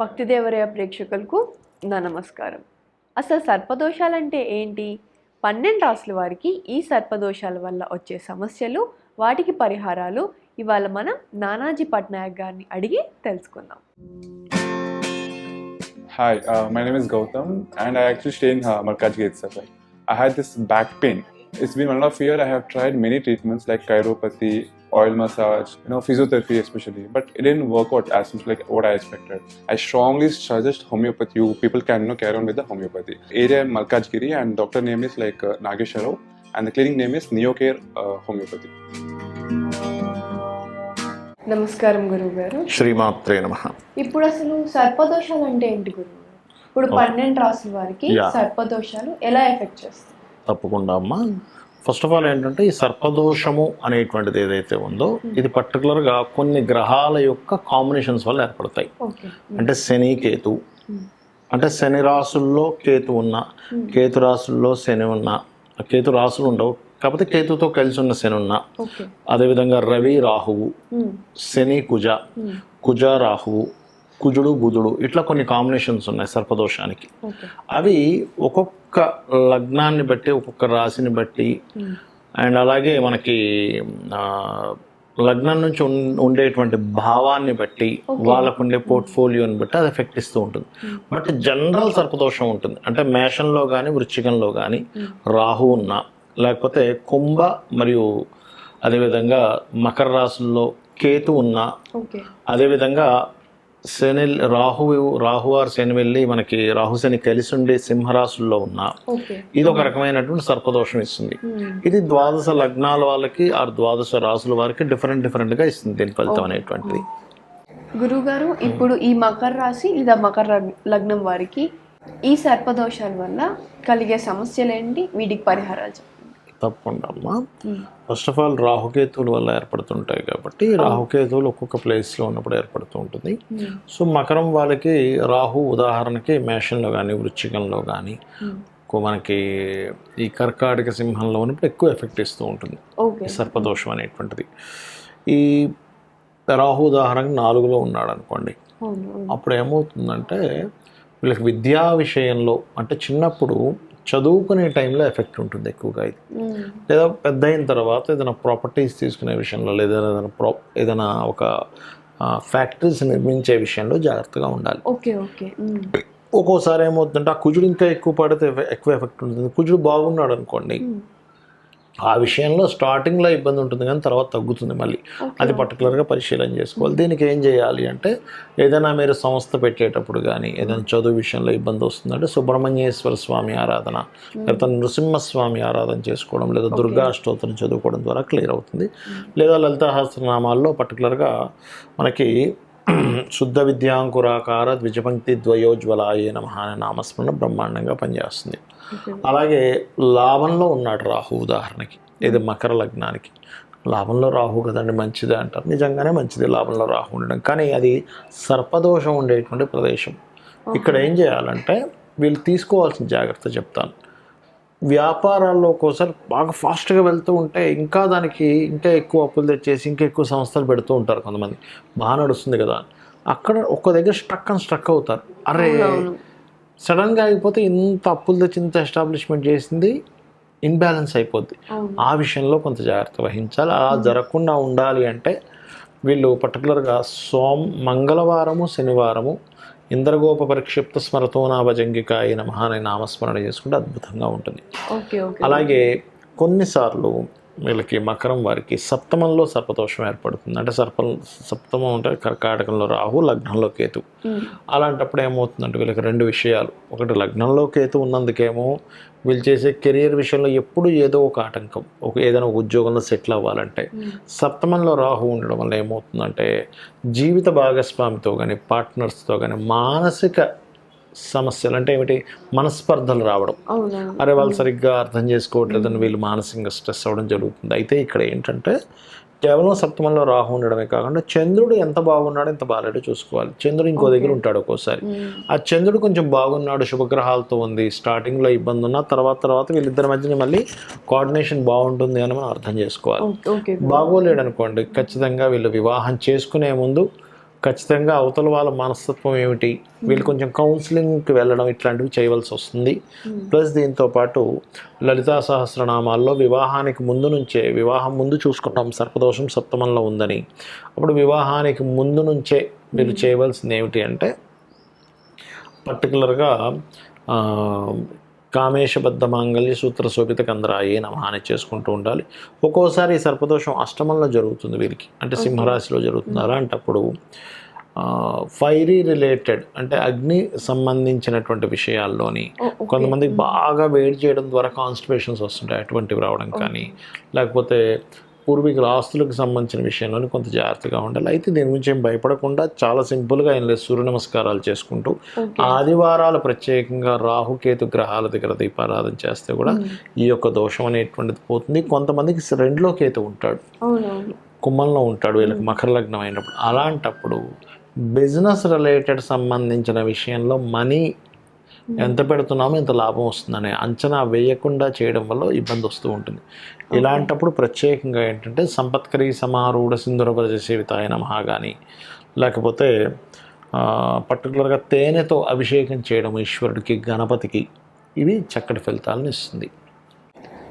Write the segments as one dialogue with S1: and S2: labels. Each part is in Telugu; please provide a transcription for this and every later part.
S1: భక్తిదేవరయ ప్రేక్షకులకు నా నమస్కారం. అసలు సర్పదోషాలంటే ఏంటి? పన్నెండు రాసుల వారికి ఈ సర్పదోషాల వల్ల వచ్చే సమస్యలు వాటికి పరిహారాలు ఇవాళ మనం నానాజీ పట్నాయక్ గారిని అడిగి తెలుసుకుందాం.
S2: Hi my name is Gautam and I actually stay in Markaz gate sir I had this back pain it's been one of year I have tried many treatments like chiropathy oil massage, you know, physiotherapy especially, but it didn't work out as much like what I expected. I strongly suggest homeopathy. You people can you know, carry on with the homeopathy. Area Malkajgiri, and doctor name is like uh, Nagesh Rao, and the clinic name is Neocare uh, Homeopathy.
S1: నమస్కారం గురువు గారు
S3: శ్రీమాత్రే నమ
S1: ఇప్పుడు అసలు సర్పదోషాలు అంటే ఏంటి గురువు గారు? ఇప్పుడు పన్నెండు రాసుల వారికి. సర్పదోషాలు ఎలా ఎఫెక్ట్ చేస్తాయి
S3: తప్పకుండా అమ్మా ఫస్ట్ ఆఫ్ ఆల్ ఏంటంటే ఈ సర్పదోషము అనేటువంటిది ఏదైతే ఉందో ఇది పర్టికులర్గా కొన్ని గ్రహాల యొక్క కాంబినేషన్స్ వల్ల ఏర్పడతాయి.
S1: ఓకే
S3: అంటే శని కేతు. అంటే శని రాసుల్లో కేతు ఉన్న కేతు రాసుల్లో శని ఉన్న కేతు రాసులు ఉండవు. కాకపోతే కేతుతో కలిసి ఉన్న శని ఉన్న అదేవిధంగా రవి రాహువు శని కుజ కుజ రాహువు కుజుడు బుధుడు ఇట్లా కొన్ని కాంబినేషన్స్ ఉన్నాయి సర్పదోషానికి. అవి ఒక్కొక్క లగ్నాన్ని బట్టి ఒక్కొక్క రాశిని బట్టి అండ్ అలాగే మనకి లగ్నం నుంచి ఉండేటువంటి భావాన్ని బట్టి వాళ్ళకు ఉండే పోర్ట్ఫోలియోని బట్టి అది ఎఫెక్ట్ ఇస్తూ ఉంటుంది. బట్ జనరల్ సర్పదోషం ఉంటుంది. అంటే మేషంలో కానీ వృశ్చికంలో కానీ రాహు ఉన్న లేకపోతే కుంభ మరియు అదేవిధంగా మకర రాశుల్లో కేతు ఉన్న అదేవిధంగా శని రాహు రాహు ఆర్ శని వెళ్ళి మనకి రాహు శని కలిసి ఉండి సింహరాశుల్లో ఉన్న ఇది ఒక రకమైనటువంటి సర్పదోషం ఇస్తుంది. ఇది ద్వాదశ లగ్నాల వాళ్ళకి ఆ ద్వాదశ రాసుల వారికి డిఫరెంట్ డిఫరెంట్గా ఇస్తుంది దీని ఫలితం అనేటువంటిది.
S1: గురువు గారు ఇప్పుడు ఈ మకర రాశి లేదా మకర లగ్- లగ్నం వారికి ఈ సర్పదోషాల వల్ల కలిగే సమస్యలు ఏంటి వీటికి పరిహారాలు చెప్పండి.
S3: తప్పకుండా. అమ్మా ఫస్ట్ ఆఫ్ ఆల్ రాహుకేతువుల వల్ల ఏర్పడుతుంటాయి కాబట్టి రాహుకేతువులు ఒక్కొక్క ప్లేస్లో ఉన్నప్పుడు ఏర్పడుతూ ఉంటుంది. సో మకరం వాళ్ళకి రాహు ఉదాహరణకి మేషంలో కానీ వృశ్చికంలో కానీ మనకి ఈ కర్కాటక సింహంలో ఉన్నప్పుడు ఎక్కువ ఎఫెక్ట్ ఇస్తూ ఉంటుంది. సర్పదోషం అనేటువంటిది. ఈ రాహు ఉదాహరణకి నాలుగులో ఉన్నాడు అనుకోండి. అప్పుడు ఏమవుతుందంటే వీళ్ళకి విద్యా విషయంలో అంటే చిన్నప్పుడు చదువుకునే టైంలో ఎఫెక్ట్ ఉంటుంది ఎక్కువగా ఇది
S1: మ్మ్.
S3: లేదా పెద్ద అయిన తర్వాత ఏదైనా ప్రాపర్టీస్ తీసుకునే విషయంలో లేదా ఏదైనా ప్రా ఏదైనా ఒక ఫ్యాక్టరీస్ నిర్మించే విషయంలో జాగ్రత్తగా ఉండాలి
S1: ఓకే ఓకే మ్మ్.
S3: ఒక్కోసారి ఏమవుతుందంటే ఆ కుజుడు ఇంకా ఎక్కువ పడితే ఎక్కువ ఎఫెక్ట్ ఉంటుంది కుజుడు బాగున్నాడు అనుకోండి
S1: మ్మ్.
S3: ఆ విషయంలో స్టార్టింగ్లో ఇబ్బంది ఉంటుంది కానీ తర్వాత తగ్గుతుంది మళ్ళీ. అది పర్టికులర్గా పరిశీలన చేసుకోవాలి. దీనికి ఏం చేయాలి అంటే ఏదైనా మీరు సంస్థ పెట్టేటప్పుడు కానీ ఏదైనా చదువు విషయంలో ఇబ్బంది వస్తుందంటే సుబ్రహ్మణ్యేశ్వర స్వామి ఆరాధన లేకపోతే నృసింహస్వామి ఆరాధన చేసుకోవడం లేదా దుర్గా అష్టోత్తరం చదువుకోవడం ద్వారా క్లియర్ అవుతుంది. లేదా లలితాహస్రనామాల్లో పర్టికులర్గా మనకి శుద్ధ విద్యాంకురాకార ద్విజపంక్తి ద్వయోజ్వలాయ నమ అనే నామస్మరణ బ్రహ్మాండంగా పనిచేస్తుంది. అలాగే లాభంలో ఉన్నాడు రాహు ఉదాహరణకి. ఇది మకర లగ్నానికి. లాభంలో రాహు కదండి మంచిదే అంటారు. నిజంగానే మంచిది లాభంలో రాహు ఉండడం. కానీ అది సర్పదోషం ఉండేటువంటి ప్రదేశం. ఇక్కడ ఏం చేయాలంటే వీళ్ళు తీసుకోవాల్సిన జాగ్రత్త చెప్తాను. వ్యాపారాల్లో ఒక్కోసారి బాగా ఫాస్ట్గా వెళ్తూ ఉంటే ఇంకా దానికి ఇంకా ఎక్కువ అప్పులు తెచ్చేసి ఇంకా ఎక్కువ సంస్థలు పెడుతూ ఉంటారు కొంతమంది. బాగా నడుస్తుంది కదా. అక్కడ ఒక్క దగ్గర స్ట్రక్ అని స్ట్రక్ అవుతారు. అరే. సడన్గా అయిపోతే ఇంత అప్పులు తెచ్చి ఇంత ఎస్టాబ్లిష్మెంట్ చేసింది ఇన్బ్యాలెన్స్ అయిపోద్ది. ఆ విషయంలో కొంత జాగ్రత్త వహించాలి. అలా జరగకుండా ఉండాలి అంటే వీళ్ళు పర్టికులర్గా సోమ మంగళవారము శనివారము ఇంద్రగోప పరిక్షిప్త స్మరతోనాభజంగిక అయిన మహాన నామస్మరణ చేసుకుంటే అద్భుతంగా ఉంటుంది. అలాగే కొన్నిసార్లు వీళ్ళకి మకరం వారికి సప్తమంలో సర్పదోషం ఏర్పడుతుంది. అంటే సర్ప సప్తమం అంటే కర్కాటకంలో రాహు లగ్నంలో కేతు. అలాంటప్పుడు ఏమవుతుందంటే వీళ్ళకి రెండు విషయాలు. ఒకటి లగ్నంలో కేతు ఉన్నందుకేమో వీళ్ళు చేసే కెరియర్ విషయంలో ఎప్పుడు ఏదో ఒక ఆటంకం. ఒక ఏదైనా ఒక ఉద్యోగంలో సెటిల్ అవ్వాలంటే సప్తమంలో రాహు ఉండడం వల్ల ఏమవుతుందంటే జీవిత భాగస్వామితో కానీ పార్ట్నర్స్తో కానీ మానసిక సమస్యలు అంటే ఏమిటి? మనస్పర్ధలు రావడం. అరే వాళ్ళు సరిగ్గా అర్థం చేసుకోవట్లేదని వీళ్ళు మానసికంగా స్ట్రెస్ అవ్వడం జరుగుతుంది. అయితే ఇక్కడ ఏంటంటే కేవలం సప్తమంలో రాహు ఉండడమే కాకుండా చంద్రుడు ఎంత బాగున్నాడో ఎంత బాగాలేడో చూసుకోవాలి. చంద్రుడు ఇంకో దగ్గర ఉంటాడు ఒక్కోసారి. ఆ చంద్రుడు కొంచెం బాగున్నాడు శుభగ్రహాలతో ఉంది స్టార్టింగ్లో ఇబ్బంది ఉన్నా తర్వాత తర్వాత వీళ్ళిద్దరి మధ్యన మళ్ళీ కోఆర్డినేషన్ బాగుంటుంది అని మనం అర్థం చేసుకోవాలి. బాగోలేడు అనుకోండి ఖచ్చితంగా వీళ్ళు వివాహం చేసుకునే ముందు ఖచ్చితంగా అవతల వాళ్ళ మనస్తత్వం ఏమిటి? వీళ్ళు కొంచెం కౌన్సిలింగ్కి వెళ్ళడం ఇట్లాంటివి చేయవలసి వస్తుంది. ప్లస్ దీంతో పాటు లలితా సహస్రనామాల్లో వివాహానికి ముందు నుంచే వివాహం ముందు చూసుకుంటాం సర్పదోషం సప్తమంలో ఉందని. అప్పుడు వివాహానికి ముందు నుంచే మీరు చేయవలసింది ఏమిటి అంటే పర్టికులర్గా కామేశబద్ధ మాంగళ్య సూత్ర శోభిత కందరాయే నమ అని చేసుకుంటూ ఉండాలి. ఒక్కోసారి ఈ సర్పదోషం అష్టమంలో జరుగుతుంది వీరికి. అంటే సింహరాశిలో జరుగుతుంది అలాంటప్పుడు ఫైరీ రిలేటెడ్ అంటే అగ్ని సంబంధించినటువంటి విషయాల్లోని కొంతమందికి బాగా వేడి చేయడం ద్వారా కాన్స్టిపేషన్స్ వస్తుంటాయి. అటువంటివి రావడం కానీ లేకపోతే పూర్వీకుల ఆస్తులకు సంబంధించిన విషయంలోని కొంత జాగ్రత్తగా ఉండాలి. అయితే దీని గురించి ఏం భయపడకుండా చాలా సింపుల్గా ఏం లేదు సూర్య నమస్కారాలు చేసుకుంటూ ఆదివారాలు ప్రత్యేకంగా రాహుకేతు గ్రహాల దగ్గర దీపారాధన చేస్తే కూడా ఈ యొక్క దోషం అనేటువంటిది పోతుంది. కొంతమందికి రెండులో కేతు ఉంటాడు. కుమ్మంలో ఉంటాడు వీళ్ళకి మకర లగ్నం అయినప్పుడు. అలాంటప్పుడు బిజినెస్ రిలేటెడ్ సంబంధించిన విషయంలో మనీ ఎంత పెడుతున్నామో ఎంత లాభం వస్తుందనే అంచనా వేయకుండా చేయడం వల్ల ఇబ్బంది వస్తూ ఉంటుంది. ఇలాంటప్పుడు ప్రత్యేకంగా ఏంటంటే సంపత్కరి సమారూఢ సింధురభజ సేవితాయ నమః కానీ లేకపోతే పర్టికులర్గా తేనెతో అభిషేకం చేయడం ఈశ్వరుడికి గణపతికి ఇవి చక్కటి ఫలితాలను ఇస్తుంది.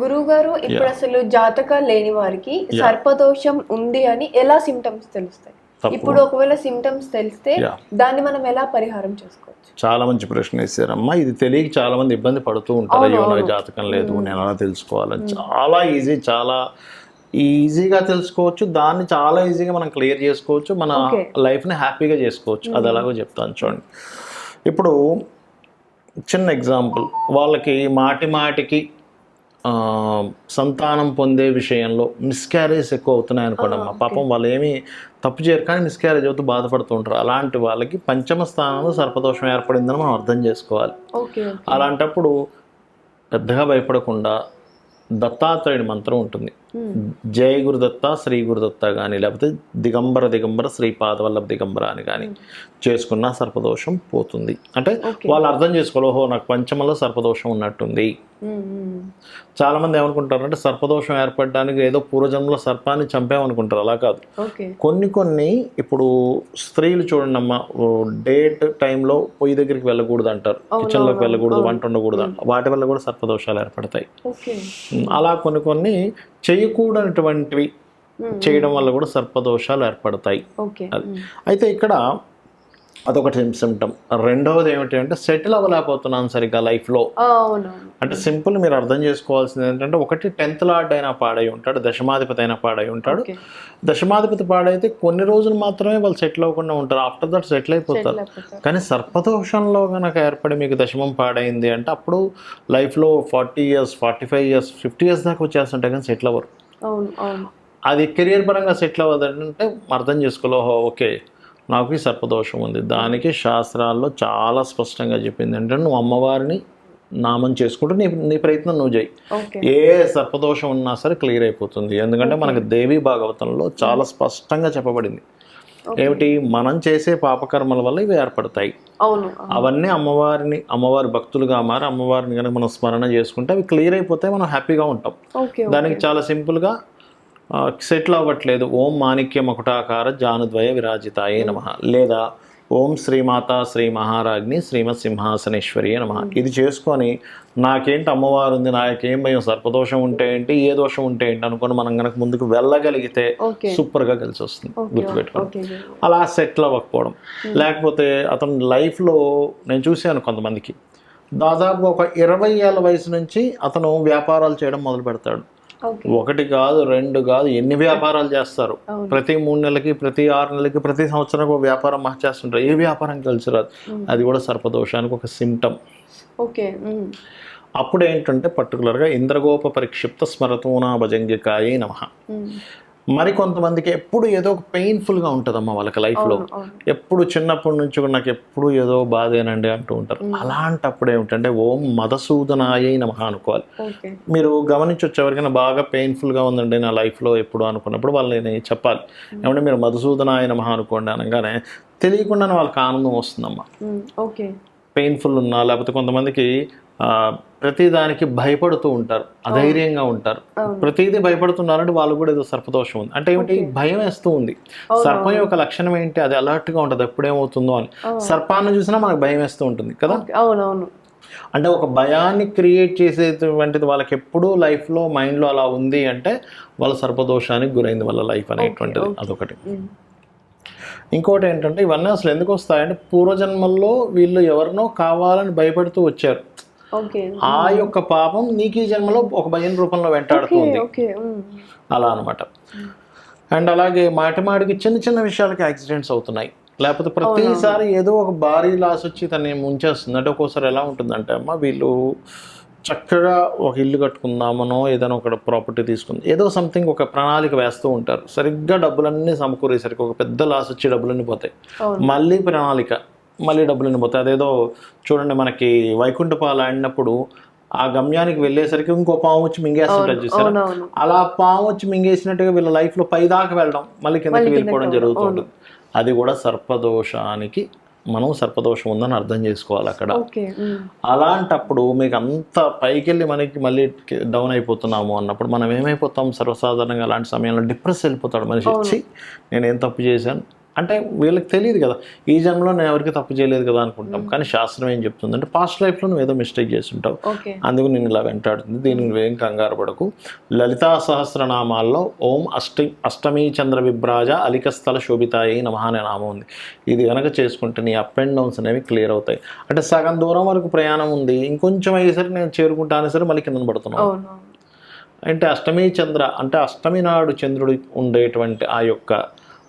S1: గురువు గారు ఇప్పుడు అసలు జాతకాలు లేని వారికి సర్పదోషం ఉంది అని ఎలా సిమ్టమ్స్ తెలుస్తాయి. ఇప్పుడు ఒకవేళ సిమ్టమ్స్ తెలిస్తే. దాన్ని మనం ఎలా పరిహారం చేసుకోవచ్చు?
S3: చాలా మంచి ప్రశ్న వేసారమ్మా. ఇది తెలియక చాలా మంది ఇబ్బంది పడుతూ ఉంటారు. అయ్యో నాకు జాతకం లేదు నేను ఎలా తెలుసుకోవాలని. చాలా ఈజీ చాలా ఈజీగా తెలుసుకోవచ్చు. దాన్ని చాలా ఈజీగా మనం క్లియర్ చేసుకోవచ్చు. మన. లైఫ్ని హ్యాపీగా చేసుకోవచ్చు. అది ఎలాగో చెప్తాను చూడండి. ఇప్పుడు చిన్న ఎగ్జాంపుల్. వాళ్ళకి మాటి మాటికి సంతానం పొందే విషయంలో మిస్క్యారేజ్ ఎక్కువ అవుతున్నాయి అనుకోండి అమ్మా. పాపం వాళ్ళు ఏమీ తప్పు చేయరు కానీ మిస్క్యారేజ్ అవుతూ బాధపడుతూ ఉంటారు. అలాంటి వాళ్ళకి పంచమ స్థానంలో సర్పదోషం ఏర్పడిందని మనం అర్థం చేసుకోవాలి. అలాంటప్పుడు పెద్దగా భయపడకుండా దత్తాత్రేయుడి మంత్రం ఉంటుంది. జయ గురుదత్త శ్రీ గురుదత్త కానీ లేకపోతే దిగంబర దిగంబర శ్రీపాదవల్లభ దిగంబర అని కానీ చేసుకున్న సర్పదోషం పోతుంది. అంటే. వాళ్ళు అర్థం చేసుకోవాలి ఓహో నాకు పంచమలో సర్పదోషం ఉన్నట్టుంది. చాలా మంది ఏమనుకుంటారు అంటే సర్పదోషం ఏర్పడడానికి ఏదో పూర్వజన్మలో సర్పాన్ని చంపామనుకుంటారు. అలా కాదు. కొన్ని కొన్ని ఇప్పుడు స్త్రీలు చూడండి అమ్మ డేట్ టైంలో పొయ్యి దగ్గరికి వెళ్ళకూడదు అంటారు. కిచెన్లోకి వెళ్ళకూడదు వంట ఉండకూడదు వాటి వల్ల కూడా సర్పదోషాలు ఏర్పడతాయి. అలా కొన్ని కొన్ని చేయకూడనటువంటివి చేయడం వల్ల కూడా సర్పదోషాలు ఏర్పడతాయి.
S1: ఓకే.
S3: అయితే ఇక్కడ అదొకటి సిమ్టమ్ రెండవది ఏమిటి అంటే సెటిల్ అవ్వలేకపోతున్నాను సరిగ్గా లైఫ్లో అంటే సింపుల్ మీరు అర్థం చేసుకోవాల్సింది ఏంటంటే ఒకటి టెన్త్ లార్డ్ అయినా పాడై ఉంటాడు దశమాధిపతి అయినా పాడై ఉంటాడు. దశమాధిపతి పాడైతే కొన్ని రోజులు మాత్రమే వాళ్ళు సెటిల్ అవ్వకుండా ఉంటారు. ఆఫ్టర్ దట్ సెటిల్ అయిపోతారు. కానీ సర్పదోషంలో కనుక ఏర్పడి మీకు దశమం పాడైంది అంటే అప్పుడు లైఫ్లో forty years forty five years fifty years దాకా వచ్చేస్తుంటాయి కానీ సెటిల్ అవ్వరు. అది కెరియర్ పరంగా సెటిల్ అవ్వదంటే అర్థం చేసుకోలే ఓహో ఓకే. నాకు ఈ సర్పదోషం ఉంది. దానికి శాస్త్రాల్లో చాలా స్పష్టంగా చెప్పింది అంటే నువ్వు అమ్మవారిని నామం చేసుకుంటూ నీ నీ ప్రయత్నం నువ్వు చేయి. ఏ సర్పదోషం ఉన్నా సరే క్లియర్ అయిపోతుంది. ఎందుకంటే మనకు దేవి భాగవతంలో చాలా స్పష్టంగా చెప్పబడింది. ఏమిటి? మనం చేసే పాపకర్మల వల్ల ఇవి ఏర్పడతాయి.
S1: అవును.
S3: అవన్నీ అమ్మవారిని అమ్మవారి భక్తులుగా మారి అమ్మవారిని కనుక మనం స్మరణ చేసుకుంటే అవి క్లియర్ అయిపోతే మనం హ్యాపీగా ఉంటాం. దానికి చాలా సింపుల్గా సెటిల్ అవ్వట్లేదు. ఓం మాణిక్య మకుటాకార జానుద్వయ విరాజితాయే నమ. లేదా ఓం శ్రీమాత శ్రీ మహారాజ్ని శ్రీమత్ సింహాసనేశ్వరి నమ ఇది చేసుకొని నాకేంటి అమ్మవారు ఉంది నాకేం భయం సర్పదోషం ఉంటే ఏంటి ఏ దోషం ఉంటే ఏంటి అనుకొని మనం కనుక ముందుకు వెళ్ళగలిగితే సూపర్గా కలిసి వస్తుంది గుర్తుపెట్టుకోండి. అలా సెటిల్ అవ్వకపోవడం. లేకపోతే అతను లైఫ్లో నేను చూశాను కొంతమందికి. దాదాపు ఒక ఇరవై ఏళ్ళ వయసు నుంచి అతను వ్యాపారాలు చేయడం మొదలు పెడతాడు ఒకటి కాదు రెండు కాదు ఎన్ని వ్యాపారాలు చేస్తారు. ప్రతి మూడు నెలలకి ప్రతి ఆరు నెలలకి ప్రతి సంవత్సరం ఒక వ్యాపారం చేస్తుంటారు. ఏ వ్యాపారం కలిసి రాదు అది కూడా సర్పదోషానికి ఒక సిమ్టమ్
S1: ఓకే.
S3: అప్పుడు ఏంటంటే పర్టికులర్గా ఇంద్రగోప పరిక్షిప్త స్మరతూనా భజంగికాయే నమ. మరి కొంతమందికి ఎప్పుడు ఏదో ఒక పెయిన్ఫుల్గా ఉంటుందమ్మా వాళ్ళకి లైఫ్లో ఎప్పుడు చిన్నప్పటి నుంచి కూడా నాకు ఎప్పుడు ఏదో బాధేనండి అంటూ ఉంటారు. అలాంటప్పుడు ఏమిటంటే ఓం మధుసూదనాయ నమః అనుకోవాలి. మీరు గమనించవచ్చు ఎవరికైనా బాగా పెయిన్ఫుల్గా ఉందండి నా లైఫ్లో ఎప్పుడు అనుకున్నప్పుడు వాళ్ళని చెప్పాలి. ఏమంటే మీరు మధుసూదనాయ నమః అనుకోండి అనగానే తెలియకుండానే వాళ్ళకి ఆనందం వస్తుందమ్మా.
S1: ఓకే.
S3: పెయిన్ఫుల్ ఉన్నా లేకపోతే కొంతమందికి ప్రతిదానికి భయపడుతూ ఉంటారు. అధైర్యంగా ఉంటారు. ప్రతిదీ భయపడుతున్నారంటే వాళ్ళు కూడా ఏదో సర్పదోషం ఉంది. అంటే ఏమిటి? భయం వేస్తూ ఉంది. సర్పం యొక్క లక్షణం ఏంటి? అది alert గా ఉంటుంది. ఎప్పుడేమవుతుందో అని. సర్పాన్ని చూసినా మనకు భయం వేస్తూ ఉంటుంది కదా?
S1: అవునవును.
S3: అంటే ఒక భయాన్ని క్రియేట్ చేసేటువంటిది వాళ్ళకి ఎప్పుడూ లైఫ్లో మైండ్లో అలా ఉంది అంటే వాళ్ళ సర్పదోషానికి గురైంది వాళ్ళ లైఫ్ అనేటువంటిది అదొకటి. ఇంకోటి ఏంటంటే ఇవన్నీ అసలు ఎందుకు వస్తాయంటే పూర్వజన్మల్లో వీళ్ళు ఎవరినో కావాలని భయపడుతూ వచ్చారు. ఆ యొక్క పాపం నీకు ఈ జన్మలో ఒక భయం రూపంలో వెంటాడుతూ
S1: ఓకే
S3: ఉంది
S1: ఓకే ఉమ్.
S3: అలా అనమాట అండ్ అలాగే మాటి మాటికి చిన్న చిన్న విషయాలకి యాక్సిడెంట్స్ అవుతున్నాయి. లేకపోతే ప్రతిసారి ఏదో ఒక భారీ లాస్ వచ్చి తనని ముంచేస్తుంది. అంటే ఒక్కోసారి ఎలా ఉంటుందంటే అమ్మ వీళ్ళు చక్కగా ఒక ఇల్లు కట్టుకుందామనో ఏదైనా ఒక ప్రాపర్టీ తీసుకుందాం. ఏదో సంథింగ్ ఒక ప్రణాళిక వేస్తూ ఉంటారు. సరిగ్గా డబ్బులన్నీ సమకూరేసరికి ఒక పెద్ద లాస్ వచ్చి డబ్బులన్నీ పోతాయి. మళ్ళీ ప్రణాళిక. మళ్ళీ డబ్బులన్నీ పోతాయి అదేదో చూడండి మనకి వైకుంఠపాలు ఆడినప్పుడు ఆ గమ్యానికి వెళ్ళేసరికి ఇంకో పాము వచ్చి మింగేస్తుంటారు చూసారా? అలా పాము వచ్చి మింగేసినట్టుగా వీళ్ళ లైఫ్లో పై దాకా వెళ్ళడం మళ్ళీ కిందకి వెళ్ళిపోవడం జరుగుతుంది. అది కూడా సర్పదోషానికి మనం సర్పదోషం ఉందని అర్థం చేసుకోవాలి అక్కడ. అలాంటప్పుడు మీకు అంత పైకి వెళ్ళి మనకి మళ్ళీ డౌన్ అయిపోతున్నాము అన్నప్పుడు మనం ఏమైపోతాం? సర్వసాధారణంగా అలాంటి సమయంలో డిప్రెస్ వెళ్ళిపోతాడు మనిషి. వచ్చి నేను ఏం తప్పు చేశాను? అంటే వీళ్ళకి తెలియదు కదా. ఈ జన్మలో నేను ఎవరికి తప్పు చేయలేదు కదా అనుకుంటాం. కానీ శాస్త్రం ఏం చెప్తుంది అంటే పాస్ట్ లైఫ్లో నువ్వు ఏదో మిస్టేక్ చేస్తుంటావు.
S1: ఓకే.
S3: అందుకు నేను ఇలా వెంటాడుతుంది. దీనికి నువ్వేం కంగారు పడకు. లలితా సహస్రనామాల్లో ఓం అష్టి అష్టమి చంద్ర విభ్రాజ అలికస్థల శోభితాయి నమః అనే నామం ఉంది. ఇది కనుక చేసుకుంటే నీ అప్ అండ్ డౌన్స్ అనేవి క్లియర్ అవుతాయి. అంటే సగం దూరం వరకు ప్రయాణం ఉంది. ఇంకొంచెం అయ్యేసరికి నేను చేరుకుంటాను సరే మళ్ళీ కింద పడుతున్నాను అంటే అష్టమి చంద్ర అంటే అష్టమి నాడు చంద్రుడు ఉండేటువంటి ఆ యొక్క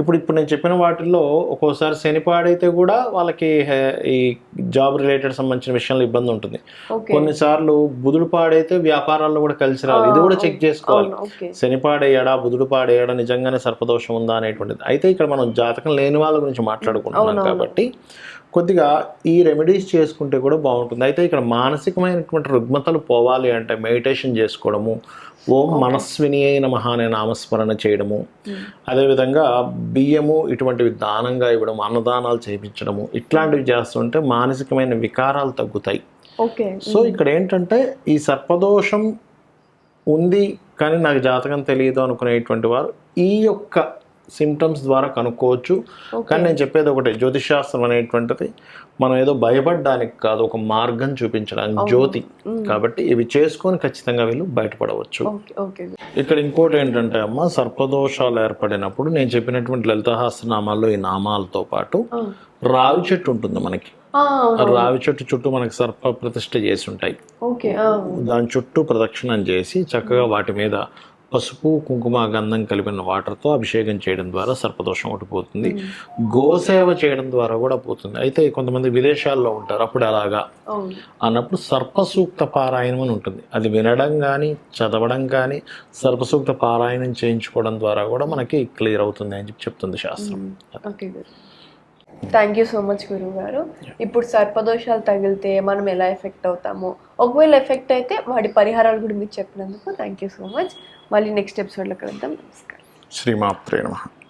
S3: ఇప్పుడు ఇప్పుడు నేను చెప్పిన వాటిల్లో ఒక్కోసారి శని పాడైతే కూడా వాళ్ళకి ఈ జాబ్ రిలేటెడ్ సంబంధించిన విషయంలో ఇబ్బంది ఉంటుంది. కొన్నిసార్లు బుధుడు పాడైతే వ్యాపారాల్లో కూడా కలిసి రావాలి. ఇది కూడా చెక్ చేసుకోవాలి.
S1: అవును ఓకే
S3: శని పాడేయడా బుధుడు పాడేయడా నిజంగానే సర్పదోషం ఉందా అనేటువంటిది. అయితే ఇక్కడ మనం జాతకం లేని వాళ్ళ గురించి మాట్లాడుకుంటున్నాం కాబట్టి కొద్దిగా ఈ రెమెడీస్ చేసుకుంటే కూడా బాగుంటుంది. అయితే ఇక్కడ మానసికమైనటువంటి రుగ్మతలు పోవాలి అంటే మెడిటేషన్ చేసుకోవడము ఓం మనస్విని అయిన మహానే నామస్మరణ చేయడము. అదేవిధంగా బియ్యము ఇటువంటివి దానంగా ఇవ్వడం అన్నదానాలు చేయించడము ఇట్లాంటివి చేస్తుంటే మానసికమైన వికారాలు తగ్గుతాయి.
S1: ఓకే.
S3: సో ఇక్కడ ఏంటంటే ఈ సర్పదోషం ఉంది కానీ నాకు జాతకం తెలియదు అనుకునేటువంటి వారు ఈ యొక్క సిమ్టమ్స్ ద్వారా కనుక్కోవచ్చు. కానీ నేను చెప్పేది ఒకటే జ్యోతిషాస్త్రం అనేటువంటిది మనం ఏదో భయపడడానికి కాదు ఒక మార్గం చూపించడానికి జ్యోతి. కాబట్టి ఇవి చేసుకొని ఖచ్చితంగా వీళ్ళు బయటపడవచ్చు. ఇక్కడ ఇంకోటి ఏంటంటే అమ్మ సర్పదోషాలు ఏర్పడినప్పుడు నేను చెప్పినటువంటి లలితహాస్త్రనామాల్లో ఈ నామాలతో పాటు. రావి చెట్టు ఉంటుంది మనకి. రావి చెట్టు చుట్టూ మనకి సర్ప ప్రతిష్ఠ చేసి ఉంటాయి. దాని చుట్టూ ప్రదక్షిణం చేసి చక్కగా వాటి మీద పసుపు కుంకుమ గంధం కలిపిన వాటర్తో అభిషేకం చేయడం ద్వారా సర్పదోషం ఒకటి పోతుంది. గోసేవ చేయడం ద్వారా కూడా పోతుంది. అయితే కొంతమంది విదేశాల్లో ఉంటారు. అప్పుడు అలాగా. అన్నప్పుడు సర్పసూక్త పారాయణం అని ఉంటుంది. అది వినడం కానీ చదవడం కానీ సర్పసూక్త పారాయణం చేయించుకోవడం ద్వారా కూడా మనకి క్లియర్ అవుతుంది అని చెప్పి చెప్తుంది శాస్త్రం.
S1: థ్యాంక్ యూ సో మచ్ గురువు గారు. ఇప్పుడు సర్పదోషాలు తగిలితే మనం ఎలా ఎఫెక్ట్ అవుతామో? ఒకవేళ ఎఫెక్ట్ అయితే వాటి పరిహారాలు కూడా మీరు చెప్పినందుకు థ్యాంక్ యూ సో మచ్ మళ్ళీ నెక్స్ట్ ఎపిసోడ్లో కలుద్దాం. నమస్కారం.
S3: శ్రీమాత్రే నమః.